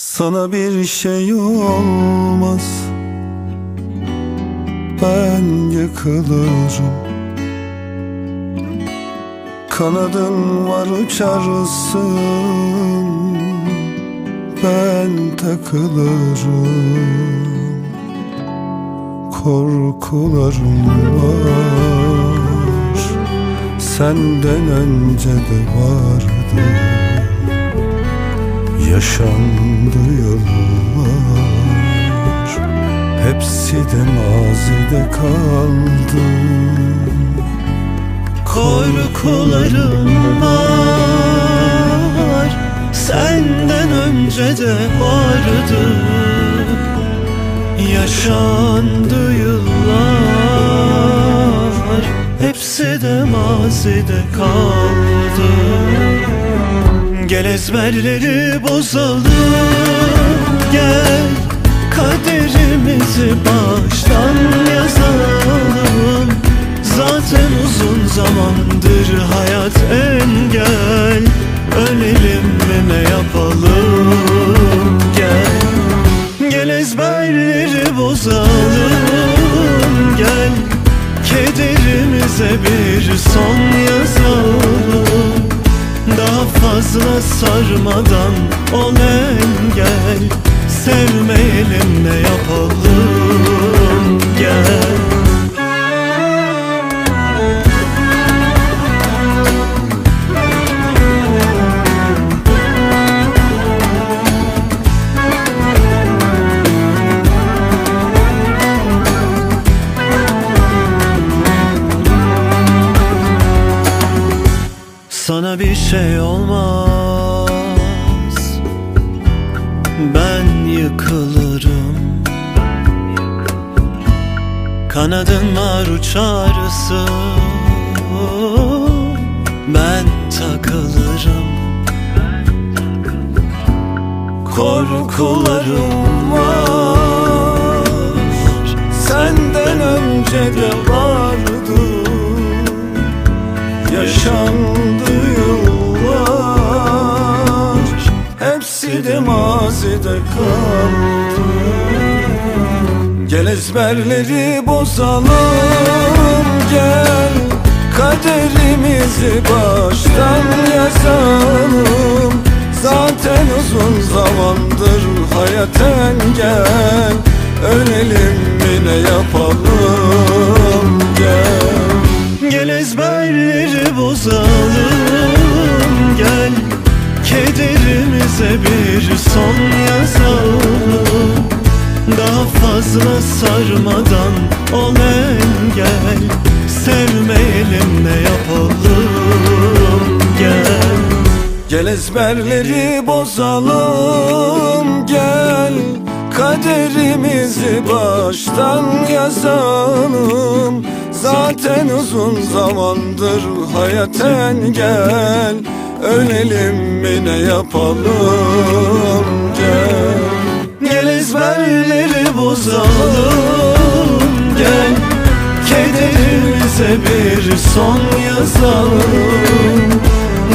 Sana bir şey olmaz. Ben yıkılırım. Kanadın var uçarsın. Ben takılırım. Korkularım var. Senden önce de vardı Yaşandı yıllar. Hepsi de mazide kaldı. Korkularım var Senden önce de vardı. Yaşandı yıllar. Hepsi de mazide kaldı Gel ezberleri bozalım Gel kaderimizi baştan yazalım. Zaten uzun zamandır hayat engel Ölelim mi ne yapalım? Gel Gel ezberleri bozalım Gel Kederimize bir son yazalım fazla sarmadan ol engel Sevmeyelim Sana bir şey olmaz. Ben yıkılırım. Kanadın var uçarsın Ben takılırım. Korkularım var. Senden önce de vardı. Yaşandı de mazide kaldı Gel ezberleri bozalım Gel kaderimizi baştan yazalım. Zaten uzun zamandır hayat engel Ölelim mi ne yapalım gel. Gel ezberleri bozalım Gel kederimize bir son yazalım. Daha fazla sarmadan ol engel Sevmeyelim ne yapalım? Gel Gel ezberleri bozalım. Gel Kaderimizi baştan yazalım. Zaten uzun zamandır hayat engel Ölelim mi ne yapalım? Gel. Gel ezberleri bozalım. Gel. Kederimize bir son yazalım.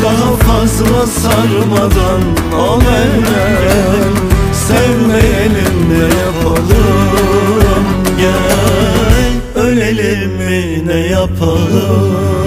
Daha fazla sarmadan o evvel Sevmeyelim ne yapalım? Gel. Ölelim mi ne yapalım?